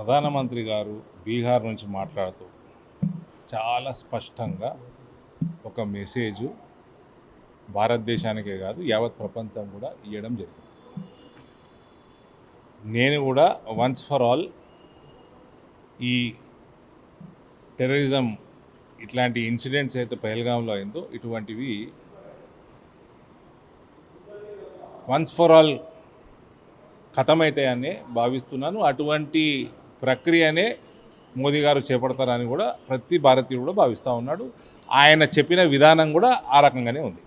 ప్రధానమంత్రి గారు బీహార్ నుంచి మాట్లాడుతూ చాలా స్పష్టంగా ఒక మెసేజ్ భారతదేశానికే కాదు యావత్ ప్రపంచం కూడా ఇవ్వడం జరిగింది. నేను కూడా వన్స్ ఫర్ ఆల్ ఈ టెర్రరిజం ఇట్లాంటి ఇన్సిడెంట్స్ అయితే పహల్గాంలో అయిందో ఇటువంటివి వన్స్ ఫర్ ఆల్ ఖతమవుతాయని భావిస్తున్నాను. అటువంటి ప్రక్రియనే మోదీ గారు చేపడతారని కూడా ప్రతి భారతీయుడు కూడా భావిస్తూ ఉన్నాడు. ఆయన చెప్పిన విధానం కూడా ఆ రకంగానే ఉంది.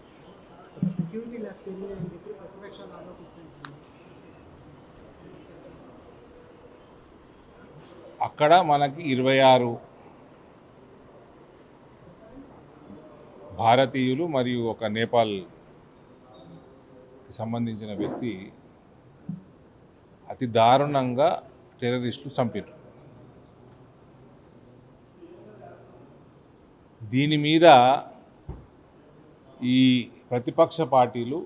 అక్కడ మనకి ఇరవై ఆరు భారతీయులు మరియు ఒక నేపాల్కి సంబంధించిన వ్యక్తి అతి దారుణంగా టెర్రరిస్టులు చంపారు దీని మీద ఈ ప్రతిపక్ష పార్టీలు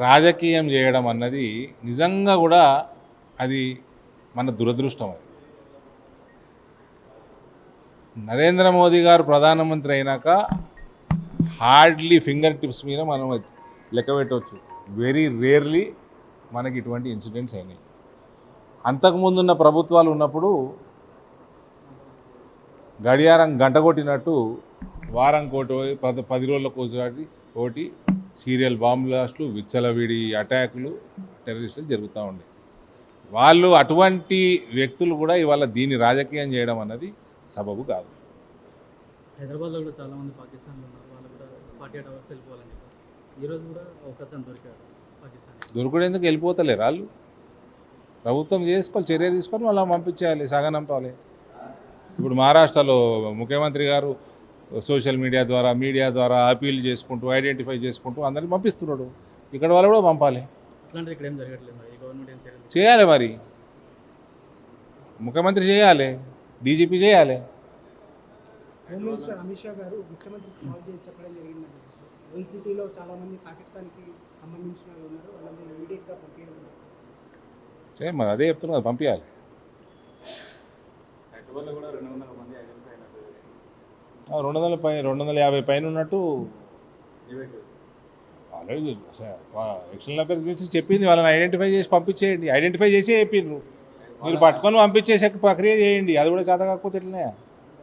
రాజకీయం చేయడం అన్నది నిజంగా కూడా అది మన దురదృష్టం అది. నరేంద్ర మోదీ గారు ప్రధానమంత్రి అయినాక హార్డ్లీ ఫింగర్ టిప్స్ మీద మనం లెక్క పెట్టవచ్చు వెరీ రేర్లీ మనకి ఇటువంటి ఇన్సిడెంట్స్ అయినాయి. అంతకుముందున్న ప్రభుత్వాలు ఉన్నప్పుడు గడియారం గంట కొట్టినట్టు వారం కోటి పద పది రోజుల ఒకసారి ఒకటి సీరియల్ బాంబు లాస్ట్లు విచ్చలవిడి అటాకులు టెర్రరిస్టులు జరుగుతూ ఉండే. వాళ్ళు అటువంటి వ్యక్తులు కూడా ఇవాళ దీన్ని రాజకీయం చేయడం అన్నది సబబు కాదు. హైదరాబాద్లో కూడా పాకిస్తాన్లో ఉన్నారు. వాళ్ళు కూడా ఫార్టీ ఎయిట్ అవర్స్ వెళ్ళిపోవాలని ఈరోజు కూడా ఒక దొరికాడు. దొరకడేందుకు వెళ్ళిపోతలేరు వాళ్ళు ప్రభుత్వం చేసుకోవాలి చర్య తీసుకొని వాళ్ళని పంపించేయాలి సగనంపాలి ఇప్పుడు మహారాష్ట్రలో ముఖ్యమంత్రి గారు సోషల్ మీడియా ద్వారా మీడియా ద్వారా అపీల్ చేసుకుంటూ ఐడెంటిఫై చేసుకుంటూ అందరిని పంపిస్తున్నాడు. ఇక్కడ వాళ్ళు కూడా పంపాలి. అట్లాంటిది ఇక్కడ ఏం జరగట్లేదు మరి? ఈ గవర్నమెంట్ ఏం చర్యలు చేయాలి మరి. ముఖ్యమంత్రి చేయాలి డీజీపీ చేయాలి. అమిత్ షా గారు ముఖ్యమంత్రికి కాల్ చేసి చెప్పడం జరిగిందండి ఓన్ సిటీలో చాలా మంది పాకిస్తాన్కి సంబంధించిన వాళ్ళు ఉన్నారు. వాళ్ళని ఇమీడియట్గా పంపించడం మరి అదే చెప్తున్నా కదా, పంపించాలి రెండు వందల పై రెండు వందల యాభై పైన ఉన్నట్టు ఆల్రెడీ ఎక్స్టర్నల్ అఫేర్స్ గురించి చెప్పింది వాళ్ళని ఐడెంటిఫై చేసి పంపించేయండి. ఐడెంటిఫై చేసే చెప్పిండ్రు. మీరు పట్టుకొని పంపించేసే ప్రక్రియ చేయండి. అది కూడా చేత కాకపోతే ఎట్లనే?